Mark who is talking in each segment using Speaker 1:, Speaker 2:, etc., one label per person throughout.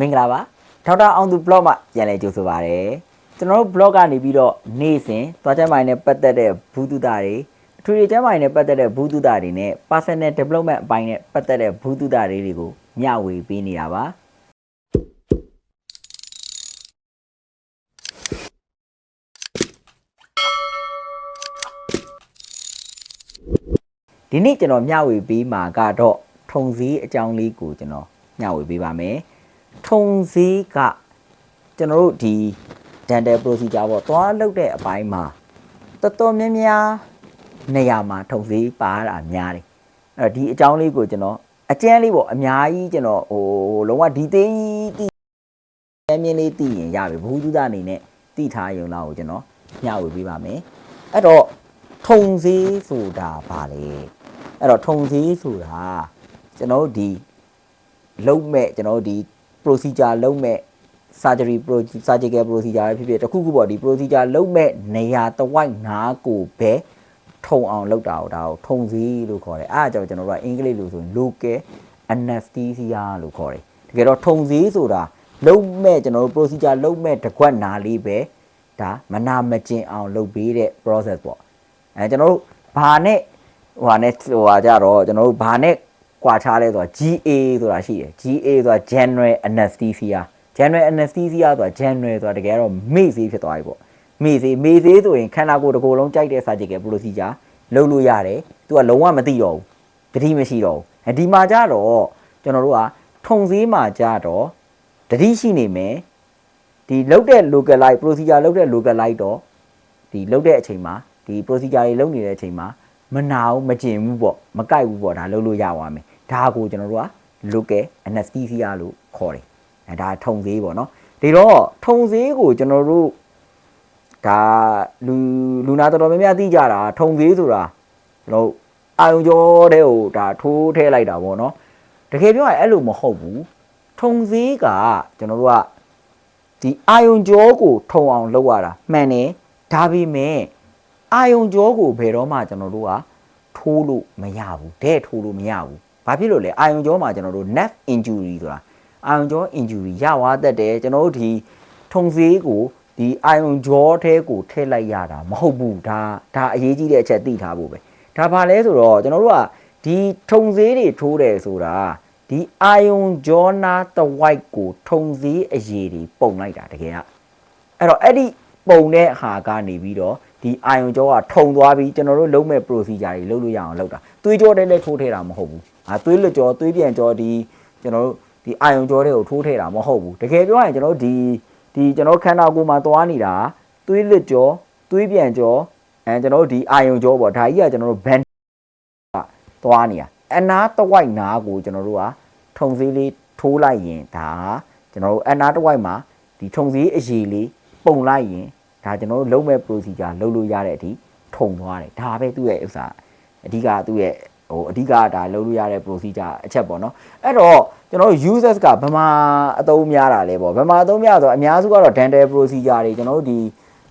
Speaker 1: မင်္ဂလာပါဒေါက်တာအောင်သူ blog မှာပြန်လည်ကြိုဆိုပါရစေကျွန်တော်တို့ blog ကနေပြီးတော့နေ့စဉ်သွားချမ်းမိုင်းနဲ့ပတ်သက်တဲ့ဘူးတုဒတွေအထွေထွေချမ်းမိုင်းနဲ့ပတ်သက်တဲ့ဘူးတုဒတွေနဲ့ personal development အပိုင်းနဲ့ပတ်သက်တဲ့ဘူးတုဒတွေတွေကိုမျှဝေပေးနေတာပါဒီနေ့ကျွန်တော်မျှဝေပေးမှာကတော့ထုံစည်းအကြောင်းလေးကိုကျွန်တော်မျှဝေပေးပါမယ် ထုံစည်းကကျွန်တော်တို့ဒီ dental procedure ပေါ့သွားလုပ်တဲ့အပိုင်းမှာတော်တော်များများနေရာမှာထုံစည်းပါတာများတယ်အဲ့တော့ဒီအကြောင်းလေးကိုကျွန်တော်အကျန်းလေးပေါ့အများကြီးကျွန်တော်ဟိုလုံးဝဒီသေးကြီးတိအမြင်လေးသိရင်ရပြီဘူးသူသားအနေနဲ့သိထားရုံလောက်ကိုကျွန်တော်မျှဝေပေးပါမယ်အဲ့တော့ထုံစည်းဆိုတာဘာလဲအဲ့တော့ထုံစည်းဆိုတာကျွန်တော်တို့ဒီလုံးမဲ့ကျွန်တော်တို့ဒီ procedure လုံးမဲ့ surgery pro surgical procedure ပဲဖြစ်ဖြစ်တခုခုပေါ့ဒီ procedure လုံးမဲ့နေရာတစ်ဝိုက်နားကိုပဲထုံအောင်လုပ်တာကိုဒါကိုထုံစည်းလို့ခေါ်တယ်အားကြောင့်ကျွန်တော်တို့ကအင်္ဂလိပ်လိုဆိုရင် local anesthesia လို့ခေါ်တယ်တကယ်တော့ထုံစည်းဆိုတာလုံးမဲ့ကျွန်တော်တို့ procedure လုံးမဲ့တစ်ခွက်နာလေးပဲဒါမနာမကျင်အောင်လုပ်ပေးတဲ့ process ပေါ့အဲကျွန်တော်တို့ဘာနဲ့ဟိုဟာနဲ့ဟိုဟာကြတော့ကျွန်တော်တို့ဘာနဲ့ ကွာခြားလဲဆိုတော့ GA ဆိုတာရှိတယ် GA ဆိုတာ general anesthesia general anesthesia ဆိုတာ general ဆိုတာတကယ်တော့မေ့စေးဖြစ်သွားပြီပေါ့မေ့စေးမေ့စေးဆိုရင်ခန္ဓာကိုယ်တစ်ကိုယ်လုံးကြိုက်တဲ့ surgical procedure လုပ်လို့ရတယ်သူကလုံးဝမသိတော့ဘူးတတိမရှိတော့ဘူးအဲဒီမှာကြတော့ကျွန်တော်တို့ကထုံစည်းမှာကြတော့တတိရှိနေမယ်ဒီလုတ်တဲ့ localize procedure လုတ်တဲ့ localize တော့ဒီလုတ်တဲ့အချိန်မှာဒီ procedure တွေလုပ်နေတဲ့အချိန်မှာမနာဘူးမကျင်ဘူးပေါ့မကြိုက်ဘူးပေါ့ဒါလုပ်လို့ရသွားမယ် ဒါကိုကျွန်တော်တို့က local anesthesia လို့ခေါ်တယ်အဲဒါထုံစည်းပေါ့နော်ဒီတော့ထုံစည်းကိုကျွန်တော်တို့ဒါလူလူနာတော်တော်များများသိကြတာထုံစည်းဆိုတာကျွန်တော်တို့အာယုံကြောတဲ့ဟိုဒါထိုးထည့်လိုက်တာပေါ့နော်တကယ်ပြောရင်အဲ့လိုမဟုတ်ဘူးထုံစည်းကကျွန်တော်တို့ကဒီအာယုံကြောကိုထုံအောင်လုပ်ရတာမှန်တယ်ဒါပေမဲ့အာယုံကြောကိုဘယ်တော့မှကျွန်တော်တို့ကထိုးလို့မရဘူးတဲ့ထိုးလို့မရဘူး ဘာဖြစ်လို့လဲအာယုံကြောမှာကျွန်တော်တို့ nerve injury ဆိုတာအာယုံကြော injury ရသွားတတ်တယ်ကျွန်တော်တို့ဒီထုံစည်းကိုဒီအာယုံကြောထဲကိုထည့်လိုက်ရတာမဟုတ်ဘူးဒါဒါအရေးကြီးတဲ့အချက်သိထားဖို့ပဲဒါဘာလဲဆိုတော့ကျွန်တော်တို့ကဒီထုံစည်းတွေထိုးတယ်ဆိုတာဒီအာယုံကြောနာတဝိုက်ကိုထုံစည်းအရေးတွေပုံလိုက်တာတကယ်ကအဲ့တော့အဲ့ဒီပုံတဲ့ဟာကနေပြီးတော့ဒီအာယုံကြောကထုံသွားပြီးကျွန်တော်တို့လုံးမဲ့ procedure တွေလုပ်လို့ရအောင်လုပ်တာသွေးကြောတဲလဲထိုးထဲတာမဟုတ်ဘူး အာသွေးလွတ်ကြောသွေးပြန်ကြောဒီကျွန်တော်တို့ဒီအာယုံကြောတွေကိုထိုးထဲတာမဟုတ်ဘူးတကယ်ပြောရင်ကျွန်တော်တို့ဒီဒီကျွန်တော်ခန္ဓာကိုယ်မှာသွားနေတာသွေးလွတ်ကြောသွေးပြန်ကြောအဲကျွန်တော်တို့ဒီအာယုံကြောပေါ့ဒါကြီးကကျွန်တော်တို့ band ကသွားနေတာအနာတဝိုက်နာကိုကျွန်တော်တို့ကထုံစည်းလေးထိုးလိုက်ရင်ဒါကျွန်တော်တို့အနာတဝိုက်မှာဒီထုံစည်းအရေးလေးပုံလိုက်ရင်ဒါကျွန်တော်တို့လုံးမဲ့ procedure လုပ်လို့ရတဲ့အထိထုံသွားတယ်ဒါပဲသူ့ရဲ့ဥစ္စာအဓိကသူ့ရဲ့ ဟိုအဓိကဒါလုပ်လို့ရတဲ့ procedure အချက်ပေါ့နော်အဲ့တော့ကျွန်တော်တို့ users ကဘယ်မှာအသုံးများတာလဲပေါ့ဘယ်မှာအသုံးများဆိုတော့အများစုကတော့ dental procedure တွေကျွန်တော်တို့ဒီ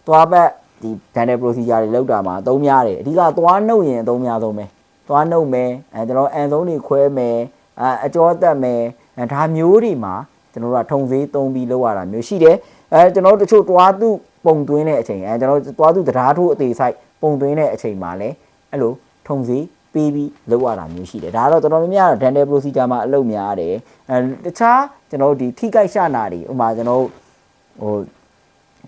Speaker 1: သွားပတ်ဒီ dental procedure တွေလုပ်တာမှာအသုံးများတယ်အဓိကသွားနှုတ်ရင်အသုံးများဆုံးပဲသွားနှုတ်မယ်အဲကျွန်တော်အန်ဆုံးတွေခွဲမယ်အဲအကြောတက်မယ်အဲဒါမျိုးတွေမှာကျွန်တော်တို့ကထုံစည်းသုံးပြီးလုပ်ရတာမျိုးရှိတယ်အဲကျွန်တော်တို့တချို့တွားသူပုံသွင်းတဲ့အချိန်အဲကျွန်တော်တို့တွားသူတရားထိုးအသေးဆိုင်ပုံသွင်းတဲ့အချိန်မှာလည်းအဲ့လိုထုံစည်း ပေးပြီးလုပ်ရတာမျိုးရှိတယ်ဒါကတော့တော်တော်များများ dental procedure မှာအလုပ်များတယ်အဲတခြားကျွန်တော်တို့ဒီထိခိုက်ရှနာတွေဥပမာကျွန်တော်တို့ဟို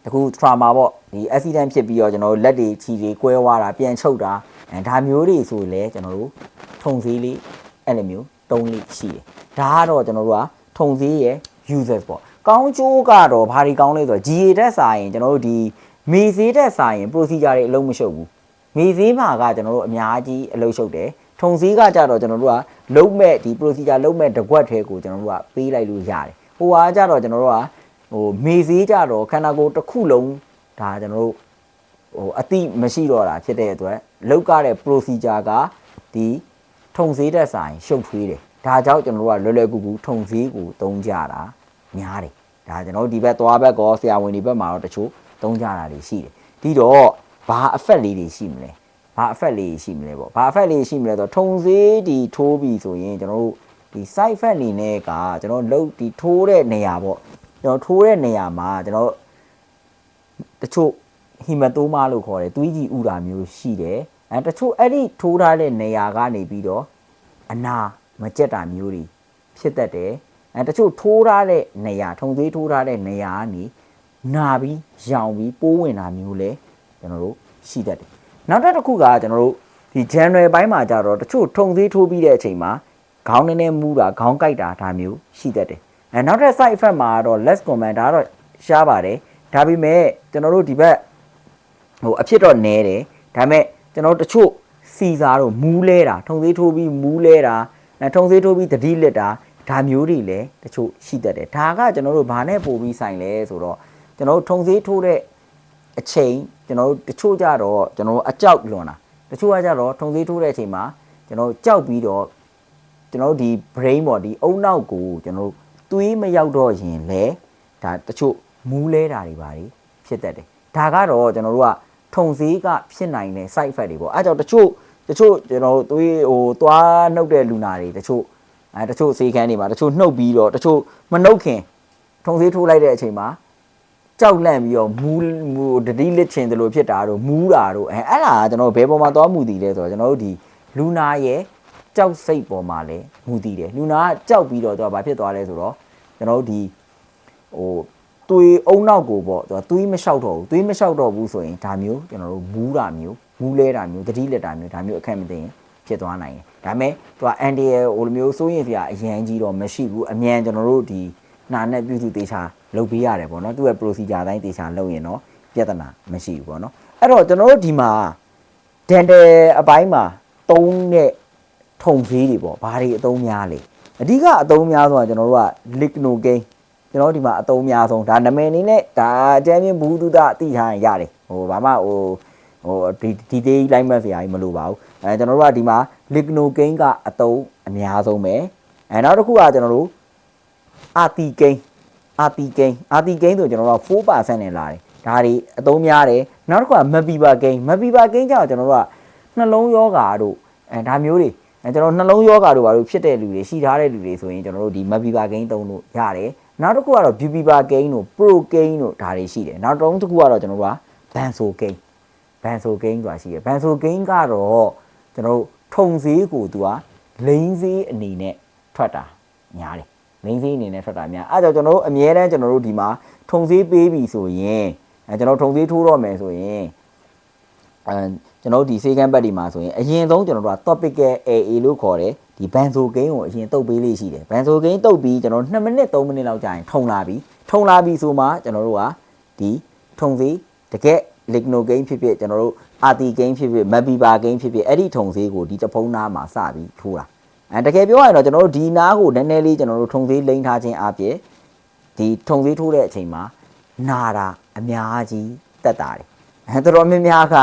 Speaker 1: တခု trauma ပေါ့ဒီ accident ဖြစ်ပြီးတော့ကျွန်တော်တို့လက်တွေခြေတွေကွဲသွားတာပြန်ချုပ်တာအဲဒါမျိုးတွေဆိုရင်လည်းကျွန်တော်တို့ထုံစည်းလေးအဲ့လိုမျိုးတုံးလေးရှိတယ်ဒါကတော့ကျွန်တော်တို့ကထုံစည်းရဲ့ users ပေါ့ကောင်းကျိုးကတော့ဘာတွေကောင်းလဲဆိုတော့ GA တက်စာရင်ကျွန်တော်တို့ဒီမေဈေးတက်စာရင် procedure တွေအလုံးမရှုပ်ဘူး မေဈေးမှာကကျွန်တော်တို့အများကြီးအလုပ်ရှုပ်တယ်ထုံဈေးကကြတော့ကျွန်တော်တို့ကလုံးမဲ့ဒီ procedure လုံးမဲ့တကွက်ထဲကိုကျွန်တော်တို့ကပေးလိုက်လို့ရတယ်ဟိုဟာကြတော့ကျွန်တော်တို့ကဟိုမေဈေးကြတော့ခန္ဓာကိုယ်တစ်ခုလုံးဒါကျွန်တော်တို့ဟိုအတိမရှိတော့တာဖြစ်တဲ့အတွက်လောက်ကတဲ့ procedure ကဒီထုံဈေးတက်ဆိုင်ရှုပ်ထွေးတယ်ဒါကြောင့်ကျွန်တော်တို့ကလွယ်လွယ်ကူကူထုံဈေးကိုသုံးကြတာများတယ်ဒါကျွန်တော်တို့ဒီဘက်သွားဘက်ကောဆရာဝန်ဒီဘက်မှာတော့တချို့သုံးကြတာတွေရှိတယ်ဒီတော့ ဘာ effect လေးတွေရှိမလဲဘာ effect လေးရှိမလဲပေါ့ဘာ effect လေးရှိမလဲဆိုတော့ထုံစည်းဒီထိုးပြီဆိုရင်ကျွန်တော်တို့ဒီ side effect အနေနဲ့ကကျွန်တော်လှုပ်ဒီထိုးတဲ့နေရာပေါ့ကျွန်တော်ထိုးတဲ့နေရာမှာကျွန်တော်တချို့ဟီမတိုမာလို့ခေါ်တယ်သွေးကြည်ဥတာမျိုးရှိတယ်အဲတချို့အဲ့ဒီထိုးထားတဲ့နေရာကနေပြီးတော့အနာမကြက်တာမျိုးတွေဖြစ်တတ်တယ်အဲတချို့ထိုးထားတဲ့နေရာထုံသေးထိုးထားတဲ့နေရာကနေနာပြီးရောင်ပြီးပိုးဝင်တာမျိုးလဲ ကျွန်တော်တို့ရှိတတ်တယ်နောက်တစ်ခုကကျွန်တော်တို့ဒီ January ဘိုင်းမှာကြတော့တချို့ထုံသေးထိုးပြီးတဲ့အချိန်မှာခေါင်းနည်းနည်းမူးတာခေါင်းကိုက်တာဒါမျိုးရှိတတ်တယ်အဲနောက်ထပ် side effect မှာတော့ less common ဒါကတော့ရှားပါတယ်ဒါပေမဲ့ကျွန်တော်တို့ဒီဘက်ဟိုအဖြစ်တော့နည်းတယ်ဒါပေမဲ့ကျွန်တော်တို့တချို့စီစာတော့မူးလဲတာထုံသေးထိုးပြီးမူးလဲတာအဲထုံသေးထိုးပြီးတတိလက်တာဒါမျိုးတွေလည်းတချို့ရှိတတ်တယ်ဒါကကျွန်တော်တို့ဘာနဲ့ပို့ပြီးဆိုင်လဲဆိုတော့ကျွန်တော်တို့ထုံသေးထိုးတဲ့ အချိန်ကျွန်တော်တို့တချို့ကြတော့ကျွန်တော်တို့အကြောက်လွန်တာတချို့ကကြတော့ထုံသေးထိုးတဲ့အချိန်မှာကျွန်တော်တို့ကြောက်ပြီးတော့ကျွန်တော်တို့ဒီ brain ပေါ့ဒီအုံနောက်ကိုကျွန်တော်တို့သွေးမရောက်တော့ရင်လဲဒါတချို့မူးလဲတာတွေပါတွေဖြစ်တတ်တယ်ဒါကတော့ကျွန်တော်တို့ကထုံသေးကဖြစ်နိုင်တဲ့ side effect တွေပေါ့အဲကြောင့်တချို့တချို့ကျွန်တော်တို့သွေးဟိုသွားနှုတ်တဲ့လူနာတွေတချို့အဲတချို့စေကန်းတွေမှာတချို့နှုတ်ပြီးတော့တချို့မနှုတ်ခင်ထုံသေးထိုးလိုက်တဲ့အချိန်မှာ ကြောက်လန့်ပြီးတော့မူးမူတတိလစ်ချင်တယ်လို့ဖြစ်တာတို့မူးတာတို့အဲအဲ့ဒါကကျွန်တော်ဘယ်ပေါ်မှာသွားမှုတည်လဲဆိုတော့ကျွန်တော်တို့ဒီလူနာရဲ့ကြောက်စိတ်ပေါ်မှာလဲမူတည်တယ်လူနာကကြောက်ပြီးတော့သူကဘာဖြစ်သွားလဲဆိုတော့ကျွန်တော်တို့ဒီဟိုသွေးအုံနောက်ကိုပေါ့သူကသွေးမလျှောက်တော့ဘူးသွေးမလျှောက်တော့ဘူးဆိုရင်ဒါမျိုးကျွန်တော်တို့မူးတာမျိုးမူးလဲတာမျိုးတတိလက်တာမျိုးဒါမျိုးအခက်မသိရင်ဖြစ်သွားနိုင်တယ်ဒါပေမဲ့သူကအန်တီရဲ့ဟိုလိုမျိုးစိုးရင်စရာအရန်ကြီးတော့မရှိဘူးအမြန်ကျွန်တော်တို့ဒီ နာနဲ့ပြုစုသေးချာလုပ်ပေးရတယ်ပေါ့နော်သူ့ရဲ့ procedure တိုင်းသေချာလုပ်ရင်တော့ပြဿနာမရှိဘူးပေါ့နော်အဲ့တော့ကျွန်တော်တို့ဒီမှာ dental အပိုင်းမှာသုံးတဲ့ထုံသေးတွေပေါ့ဘာတွေအသုံးများလဲအဓိကအသုံးများဆိုတာကျွန်တော်တို့က lignocaine ကျွန်တော်တို့ဒီမှာအသုံးများဆုံးဒါနာမည်အနေနဲ့ဒါအကျဉ်းပြဘူးတုဒအတိထားရင်ရတယ်ဟိုဘာမှဟိုဟိုဒီဒီသေးလိုက်မဲ့စရာကြီးမလိုပါဘူးအဲကျွန်တော်တို့ကဒီမှာ lignocaine ကအသုံးအများဆုံးပဲအဲနောက်တစ်ခုကကျွန်တော်တို့ အာတီကိန်းအာတီကိန်းအာတီကိန်းဆိုကျွန်တော်တို့က4%နဲ့လာတယ်ဒါတွေအသုံးများတယ်နောက်တစ်ခုကမပီပါကိန်းမပီပါကိန်းကြောင့်ကျွန်တော်တို့ကနှလုံးယောဂါတို့အဲဒါမျိုးတွေအဲကျွန်တော်နှလုံးယောဂါတို့ဘာလို့ဖြစ်တဲ့လူတွေရှိထားတဲ့လူတွေဆိုရင်ကျွန်တော်တို့ဒီမပီပါကိန်းသုံးလို့ရတယ်နောက်တစ်ခုကတော့ beauty bar gain တို့ pro gain တို့ဒါတွေရှိတယ်နောက်တစ်ခုကတော့ကျွန်တော်တို့က benzo gain benzo gain ဆိုတာရှိတယ် benzo gain ကတော့ကျွန်တော်တို့ထုံစည်းကိုသူကလိန်စည်းအနေနဲ့ထွက်တာများတယ် လိန်စည်းအနေနဲ့ထွက်တာများအဲဒါကြောင့်ကျွန်တော်တို့အများတန်းကျွန်တော်တို့ဒီမှာထုံစည်းပေးပြီဆိုရင်အဲကျွန်တော်ထုံစည်းထိုးတော့မယ်ဆိုရင်အဲကျွန်တော်တို့ဒီစေကန်းဘက်ဒီမှာဆိုရင်အရင်ဆုံးကျွန်တော်တို့က topical AA လို့ခေါ်တယ်ဒီ benzo gain ကိုအရင်တုပ်ပေးလေးရှိတယ် benzo gain တုပ်ပြီးကျွန်တော်2မိနစ်3မိနစ်လောက်ကြာရင်ထုံလာပြီထုံလာပြီဆိုမှကျွန်တော်တို့ကဒီထုံစည်းတကက် ligno gain ဖြစ်ဖြစ်ကျွန်တော်တို့ RT gain ဖြစ်ဖြစ် mapiba gain ဖြစ်ဖြစ်အဲ့ဒီထုံစည်းကိုဒီတဖုံးနားမှာစပြီးထိုးတာ အဲတကယ်ပြောရရင်တော့ကျွန်တော်တို့ဒီနားကိုနည်းနည်းလေးကျွန်တော်တို့ထုံစည်းလိမ့်ထားခြင်းအပြင်ဒီထုံစည်းထိုးတဲ့အချိန်မှာနာတာအများကြီးတက်တာတယ်အဲတော်တော်များများက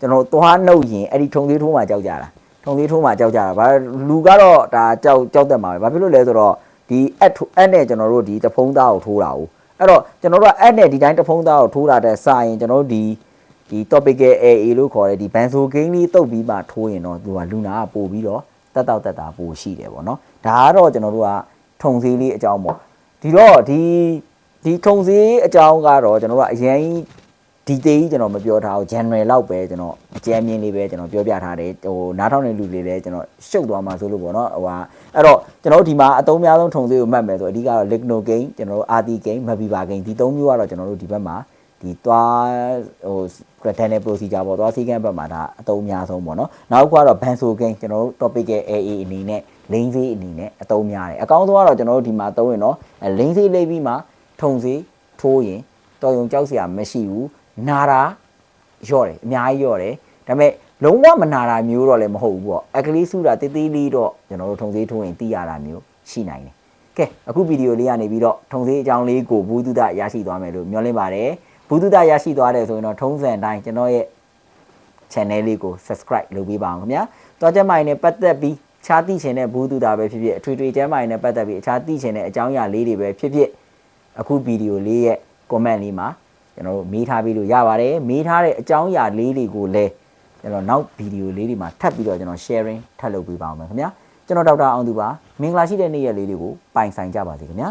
Speaker 1: ကျွန်တော်သွားနှုတ်ရင်အဲ့ဒီထုံစည်းထိုးမှကြောက်ကြတာထုံစည်းထိုးမှကြောက်ကြတာဗာလူကတော့ဒါကြောက်ကြောက်တတ်မှာပဲဘာဖြစ်လို့လဲဆိုတော့ဒီအက်အက်နဲ့ကျွန်တော်တို့ဒီတဖုံးသားကိုထိုးတာ ਉ အဲ့တော့ကျွန်တော်တို့ကအက်နဲ့ဒီတိုင်းတဖုံးသားကိုထိုးတာတဲ့စရင်ကျွန်တော်တို့ဒီဒီ topical AA လို့ခေါ်တဲ့ဒီ benzo gain လေးတုတ်ပြီးမှထိုးရင်တော့သူကလူနာကပို့ပြီးတော့ တက်တောက်တက်တာပို့ရှိတယ်ပေါ့နော်ဒါကတော့ကျွန်တော်တို့ကထုံစည်းလေးအကြောင်းပေါ့ဒီတော့ဒီဒီထုံစည်းအကြောင်းကတော့ကျွန်တော်တို့ကအရင်ဒီတေးကြီးကျွန်တော်မပြောထားဘူး general လောက်ပဲကျွန်တော်အကြမ်းမြင်လေးပဲကျွန်တော်ပြောပြထားတယ်ဟိုနားထောင်တဲ့လူတွေလည်းကျွန်တော်ရှုပ်သွားမှာဆိုလို့ပေါ့နော်ဟိုဟာအဲ့တော့ကျွန်တော်တို့ဒီမှာအသုံးများဆုံးထုံစည်းကိုမှတ်မယ်ဆိုအဓိကတော့ ligno gain ကျွန်တော်တို့ RT gain mabiba gain ဒီသုံးမျိုးကတော့ကျွန်တော်တို့ဒီဘက်မှာဒီသွားဟို credential procedure ပေါ့သွားစီကံဘက်မှာဒါအသုံးများဆုံးပေါ့နော်နောက်တစ်ခုကတော့ benzo gain ကျွန်တော်တို့ topic ရဲ့ AA အနေနဲ့ lane စေးအနေနဲ့အသုံးများတယ်အကောင်းဆုံးကတော့ကျွန်တော်တို့ဒီမှာသုံးရင်တော့ lane စေးလေးပြီးမှထုံစည်းထိုးရင်တော်ရုံကြောက်စရာမရှိဘူးနာတာရော့တယ်အများကြီးရော့တယ်ဒါပေမဲ့လုံးဝမနာတာမျိုးတော့လည်းမဟုတ်ဘူးပေါ့အကလေးစုတာတေးသေးလေးတော့ကျွန်တော်တို့ထုံသေးထိုးရင်သိရတာမျိုးရှိနိုင်တယ်ကဲအခုဗီဒီယိုလေးကနေပြီးတော့ထုံသေးအကြောင်းလေးကိုဘူးတုဒရရှိသွားမယ်လို့မျှော်လင့်ပါတယ် ဘူးတုဒရရှိသွားတယ်ဆိုရင်တော့ထုံးစံတိုင်းကျွန်တော်ရဲ့ channel လေးကို subscribe လုပ်ပေးပါအောင်ခင်ဗျာတောချက်မိုင်နဲ့ပတ်သက်ပြီးခြားသိချင်တဲ့ဘူးတုဒပဲဖြစ်ဖြစ်အထွေထွေကျမ်းမိုင်နဲ့ပတ်သက်ပြီးအခြားသိချင်တဲ့အကြောင်းအရာလေးတွေပဲဖြစ်ဖြစ်အခုဗီဒီယိုလေးရဲ့ comment လေးမှာကျွန်တော်တို့မေးထားပြီးလို့ရပါတယ်မေးထားတဲ့အကြောင်းအရာလေးတွေကိုလည်းကျွန်တော်နောက်ဗီဒီယိုလေးတွေမှာထပ်ပြီးတော့ကျွန်တော် sharing ထပ်လုပ်ပေးပါအောင်မယ်ခင်ဗျာကကျွန်တော်ဒေါက်တာအောင်သူပါမင်္ဂလာရှိတဲ့နေ့ရက်လေးတွေကိုပိုင်ဆိုင်ကြပါစေခင်ဗျာ